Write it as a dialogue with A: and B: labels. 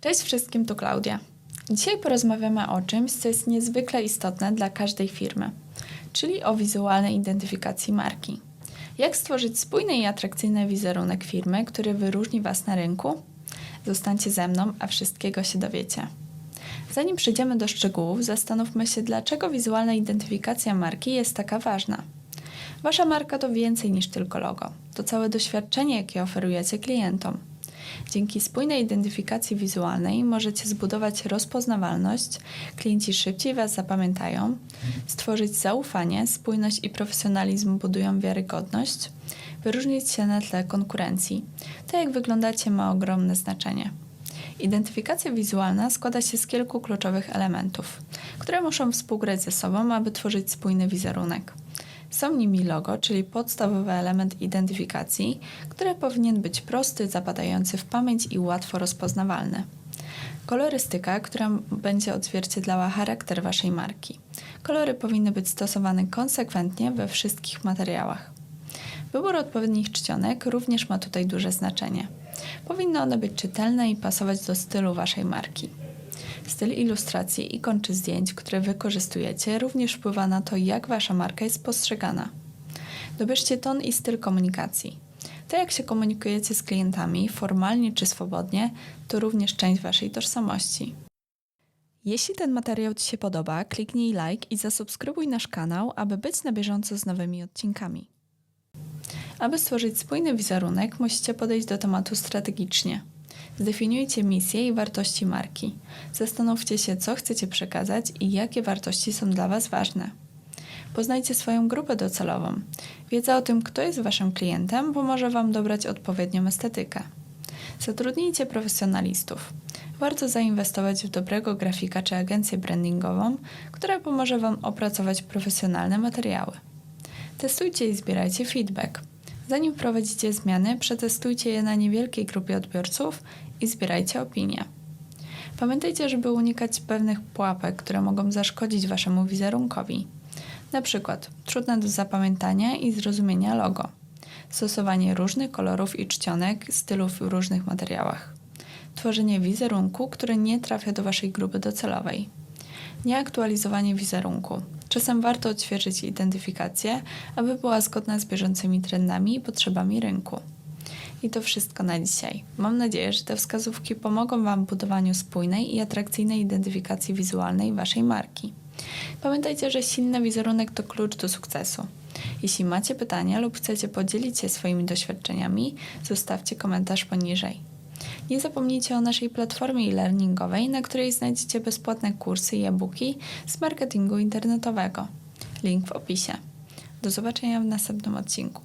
A: Cześć wszystkim, tu Klaudia. Dzisiaj porozmawiamy o czymś, co jest niezwykle istotne dla każdej firmy, czyli o wizualnej identyfikacji marki. Jak stworzyć spójny i atrakcyjny wizerunek firmy, który wyróżni Was na rynku? Zostańcie ze mną, a wszystkiego się dowiecie. Zanim przejdziemy do szczegółów, zastanówmy się, dlaczego wizualna identyfikacja marki jest taka ważna. Wasza marka to więcej niż tylko logo. To całe doświadczenie, jakie oferujecie klientom. Dzięki spójnej identyfikacji wizualnej możecie zbudować rozpoznawalność, klienci szybciej Was zapamiętają, stworzyć zaufanie, spójność i profesjonalizm budują wiarygodność, wyróżnić się na tle konkurencji. To, jak wyglądacie, ma ogromne znaczenie. Identyfikacja wizualna składa się z kilku kluczowych elementów, które muszą współgrać ze sobą, aby tworzyć spójny wizerunek. Są nimi logo, czyli podstawowy element identyfikacji, który powinien być prosty, zapadający w pamięć i łatwo rozpoznawalny. Kolorystyka, która będzie odzwierciedlała charakter Waszej marki. Kolory powinny być stosowane konsekwentnie we wszystkich materiałach. Wybór odpowiednich czcionek również ma tutaj duże znaczenie. Powinny one być czytelne i pasować do stylu Waszej marki. Styl ilustracji, ikon czy zdjęć, które wykorzystujecie, również wpływa na to, jak Wasza marka jest postrzegana. Dobierzcie ton i styl komunikacji. To, jak się komunikujecie z klientami, formalnie czy swobodnie, to również część Waszej tożsamości. Jeśli ten materiał Ci się podoba, kliknij like i zasubskrybuj nasz kanał, aby być na bieżąco z nowymi odcinkami. Aby stworzyć spójny wizerunek, musicie podejść do tematu strategicznie. Zdefiniujcie misję i wartości marki. Zastanówcie się, co chcecie przekazać i jakie wartości są dla Was ważne. Poznajcie swoją grupę docelową. Wiedza o tym, kto jest Waszym klientem, pomoże Wam dobrać odpowiednią estetykę. Zatrudnijcie profesjonalistów. Warto zainwestować w dobrego grafika czy agencję brandingową, która pomoże Wam opracować profesjonalne materiały. Testujcie i zbierajcie feedback. Zanim wprowadzicie zmiany, przetestujcie je na niewielkiej grupie odbiorców i zbierajcie opinie. Pamiętajcie, żeby unikać pewnych pułapek, które mogą zaszkodzić Waszemu wizerunkowi. Na przykład trudne do zapamiętania i zrozumienia logo, stosowanie różnych kolorów i czcionek, stylów w różnych materiałach, tworzenie wizerunku, który nie trafia do Waszej grupy docelowej, nieaktualizowanie wizerunku. Czasem warto odświeżyć identyfikację, aby była zgodna z bieżącymi trendami i potrzebami rynku. I to wszystko na dzisiaj. Mam nadzieję, że te wskazówki pomogą Wam w budowaniu spójnej i atrakcyjnej identyfikacji wizualnej Waszej marki. Pamiętajcie, że silny wizerunek to klucz do sukcesu. Jeśli macie pytania lub chcecie podzielić się swoimi doświadczeniami, zostawcie komentarz poniżej. Nie zapomnijcie o naszej platformie e-learningowej, na której znajdziecie bezpłatne kursy i e-booki z marketingu internetowego. Link w opisie. Do zobaczenia w następnym odcinku.